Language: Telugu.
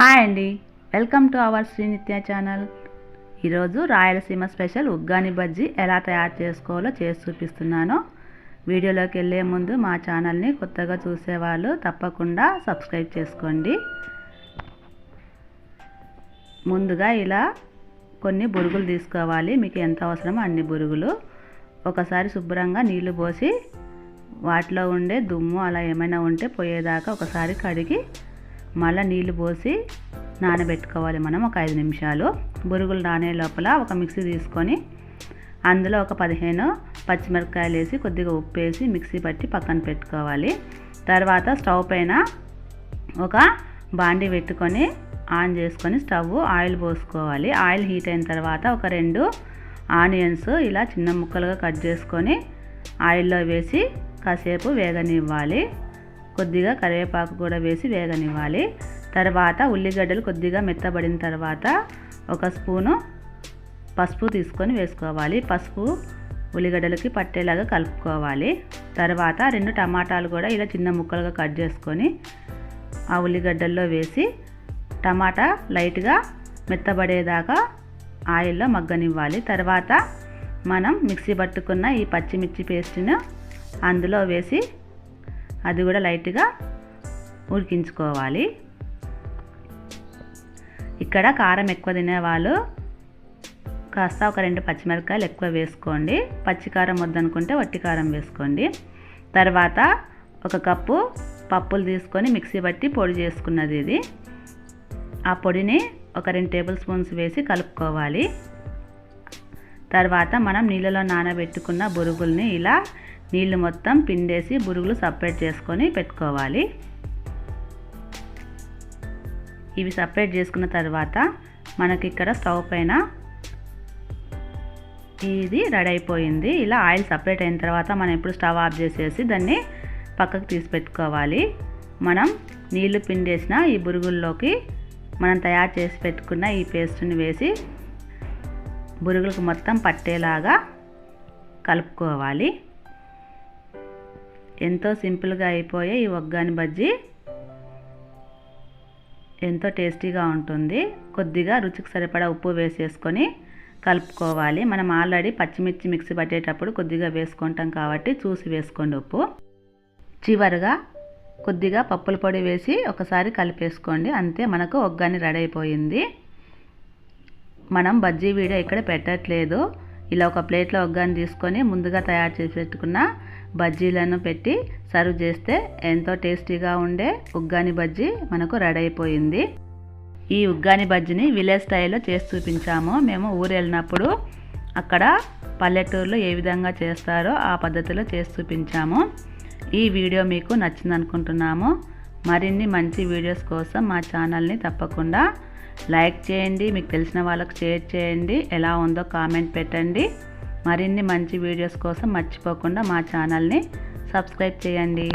హాయ్ అండి. Welcome to our Srinithya channel. ఈరోజు రాయలసీమ స్పెషల్ ఉగ్గాని బజ్జీ ఎలా తయారు చేసుకోవాలో చేసి చూపిస్తున్నాను. వీడియోలోకి వెళ్ళే ముందు మా ఛానల్ని కొత్తగా చూసేవాళ్ళు తప్పకుండా సబ్స్క్రైబ్ చేసుకోండి. ముందుగా ఇలా కొన్ని బురుగులు తీసుకోవాలి. మీకు ఎంత అవసరమో అన్ని బురుగులు. ఒకసారి శుభ్రంగా నీళ్ళు పోసి వాటిలో ఉండే దుమ్ము అలా ఏమైనా ఉంటే పోయేదాకా ఒకసారి కడిగి మళ్ళీ నీళ్ళు పోసి నానబెట్టుకోవాలి మనం ఒక ఐదు నిమిషాలు. బురుగులు నానే లోపల ఒక మిక్సీ తీసుకొని అందులో ఒక పదిహేను పచ్చిమిరపకాయలు వేసి కొద్దిగా ఉప్పు వేసి మిక్సీ పట్టి పక్కన పెట్టుకోవాలి. తర్వాత స్టవ్ పైన ఒక బాండి పెట్టుకొని ఆన్ చేసుకొని స్టవ్ ఆయిల్ పోసుకోవాలి. ఆయిల్ హీట్ అయిన తర్వాత ఒక రెండు ఆనియన్స్ ఇలా చిన్న ముక్కలుగా కట్ చేసుకొని ఆయిల్లో వేసి కాసేపు వేగనివ్వాలి. కొద్దిగా కరివేపాకు కూడా వేసి వేగనివ్వాలి. తర్వాత ఉల్లిగడ్డలు కొద్దిగా మెత్తబడిన తర్వాత ఒక స్పూను పసుపు తీసుకొని వేసుకోవాలి. పసుపు ఉల్లిగడ్డలకి పట్టేలాగా కలుపుకోవాలి. తర్వాత రెండు టమాటాలు కూడా ఇలా చిన్న ముక్కలుగా కట్ చేసుకొని ఆ ఉల్లిగడ్డల్లో వేసి టమాటా లైట్గా మెత్తబడేదాకా ఆయిల్లో మగ్గనివ్వాలి. తర్వాత మనం మిక్సీ పట్టుకున్న ఈ పచ్చిమిర్చి పేస్ట్ను అందులో వేసి అది కూడా లైట్గా ఉడికించుకోవాలి. ఇక్కడ కారం ఎక్కువ తినేవాళ్ళు కాస్త ఒక రెండు పచ్చిమిరపకాయలు ఎక్కువ వేసుకోండి. పచ్చికారం వద్దనుకుంటే వట్టి కారం వేసుకోండి. తర్వాత ఒక కప్పు పప్పులు తీసుకొని మిక్సీ పట్టి పొడి చేసుకున్నది ఇది. ఆ పొడిని ఒక రెండు టేబుల్ స్పూన్స్ వేసి కలుపుకోవాలి. తర్వాత మనం నీళ్ళలో నానబెట్టుకున్న బురుగుల్ని ఇలా నీళ్ళు మొత్తం పిండేసి బురుగులు సపరేట్ చేసుకొని పెట్టుకోవాలి. ఇవి సపరేట్ చేసుకున్న తర్వాత మనకి ఇక్కడ స్టవ్ పైన ఇది రెడీ అయిపోయింది. ఇలా ఆయిల్ సపరేట్ అయిన తర్వాత మనం ఎప్పుడు స్టవ్ ఆఫ్ చేసేసి దాన్ని పక్కకు తీసి పెట్టుకోవాలి. మనం నీళ్ళు పిండేసిన ఈ బురుగుల్లోకి మనం తయారు చేసి పెట్టుకున్న ఈ పేస్ట్ని వేసి బురుగులకు మొత్తం పట్టేలాగా కలుపుకోవాలి. ఎంతో సింపుల్గా అయిపోయే ఈ ఒగ్గాని బజ్జీ ఎంతో టేస్టీగా ఉంటుంది. కొద్దిగా రుచికి సరిపడా ఉప్పు వేసేసుకొని కలుపుకోవాలి. మనం ఆల్రెడీ పచ్చిమిర్చి మిక్సీ పట్టేటప్పుడు కొద్దిగా వేసుకుంటాం కాబట్టి చూసి వేసుకోండి ఉప్పు. చివరిగా కొద్దిగా పప్పుల పొడి వేసి ఒకసారి కలిపేసుకోండి. అంతే మనకు ఒగ్గాని రెడీ అయిపోయింది. మనం బజ్జీ వీడియో ఇక్కడ పెట్టట్లేదు. ఇలా ఒక ప్లేట్లో ఒగ్గాని తీసుకొని ముందుగా తయారు చేసి పెట్టుకున్న బజ్జీలను పెట్టి సర్వ్ చేస్తే ఎంతో టేస్టీగా ఉండే ఉగ్గాని బజ్జీ మనకు రెడీ అయిపోయింది. ఈ ఉగ్గాని బజ్జీని విలేజ్ స్టైల్లో చేసి చూపించాము. మేము ఊరు వెళ్ళినప్పుడు అక్కడ పల్లెటూరులో ఏ విధంగా చేస్తారో ఆ పద్ధతిలో చేసి చూపించాము. ఈ వీడియో మీకు నచ్చింది అనుకుంటున్నాము మరిన్ని మంచి వీడియోస్ కోసం మా ఛానల్ని తప్పకుండా లైక్ చేయండి మీకు తెలిసిన వాళ్ళకి షేర్ చేయండి ఎలా ఉందో కామెంట్ పెట్టండి. మరిన్ని మంచి వీడియోస్ కోసం మర్చిపోకుండా మా ఛానల్ని సబ్స్క్రైబ్ చేయండి.